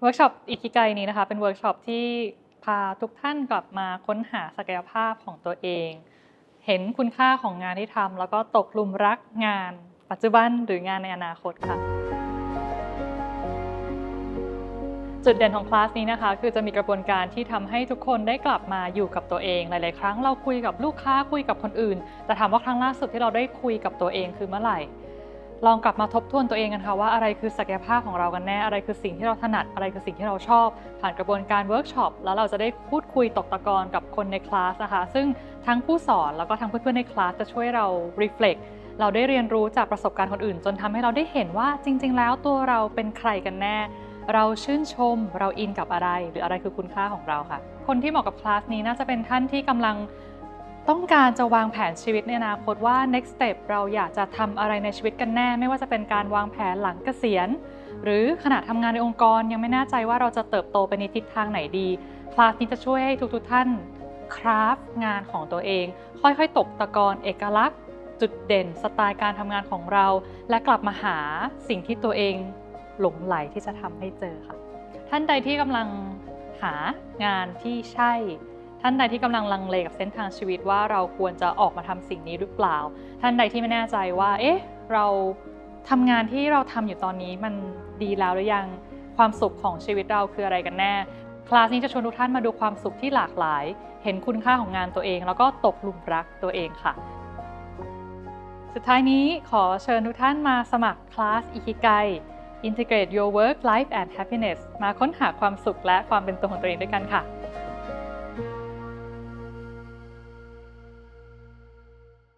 เวิร์กช็อปอิคิไกนี้นะคะ เป็นเวิร์กช็อปที่พาทุกท่านกลับมาค้นหาศักยภาพของตัวเอง เห็นคุณค่าของงานที่ทำแล้วก็ตกหลุมรักงาน ปัจจุบันหรืองานในอนาคตค่ะ จุดเด่นของคลาสนี้นะคะ คือจะมีกระบวนการที่ทำให้ทุกคนได้กลับมาอยู่กับตัวเอง หลาย ๆ ครั้งเราคุยกับลูกค้าคุยกับคนอื่น แต่ถามว่าครั้งล่าสุดที่เราได้คุยกับตัวเองคือเมื่อไหร่ ลองกลับมาทบทวนตัวเองกันค่ะว่าอะไรคือศักยภาพของเรากันแน่อะไรคือสิ่งที่เราถนัดอะไรคือสิ่งที่เราชอบ ผ่านกระบวนการเวิร์กช็อปแล้วเราจะได้พูดคุยตกตะกอนกับคนในคลาสนะคะซึ่งทั้งผู้สอนแล้วก็ทั้งเพื่อนๆในคลาสจะช่วยเรา reflect เราได้เรียนรู้จากประสบการณ์คนอื่น จนทำให้เราได้เห็นว่าจริง ๆ แล้วตัวเราเป็นใครกันแน่ เราชื่นชม เราอินกับอะไร หรืออะไรคือคุณค่าของเราค่ะ คนที่เหมาะกับคลาสนี้น่าจะเป็นท่านที่กำลัง ต้องการจะวางแผนชีวิตในอนาคตว่า next step เราอยากจะทำอะไรในชีวิตกันแน่ ไม่ว่าจะเป็นการวางแผนหลังเกษียณ หรือขณะทำงานในองค์กรยังไม่แน่ใจว่าเราจะเติบโตไปในทิศทางไหนดีคลาสนี้จะช่วยให้ทุกๆท่านคราฟงานของตัวเอง ค่อยๆ ตกตะกอนเอกลักษณ์ จุดเด่นสไตล์การทำงานของเรา และกลับมาหาสิ่งที่ตัวเองหลงไหลที่จะทำให้เจอค่ะ ท่านใดที่กำลังหางานที่ใช่ ท่านใดที่กำลังลังเลกับเส้นทางชีวิตว่าเราควรจะออกมาทำสิ่งนี้หรือเปล่า ท่านใดที่ไม่แน่ใจว่า เอ๊ะ เราทำงานที่เราทำอยู่ตอนนี้มันดีแล้วหรือยัง ความสุขของชีวิตเราคืออะไรกันแน่ คลาสนี้จะชวนทุกท่านมาดูความสุขที่หลากหลาย เห็นคุณค่าของงานตัวเอง แล้วก็ตกหลุมรักตัวเองค่ะ สุดท้ายนี้ขอเชิญทุกท่านมาสมัครคลาสอิคิไก Integrate Your Work Life and Happiness มาค้นหาความสุขและความเป็นตัวของตัวเองด้วยกันค่ะ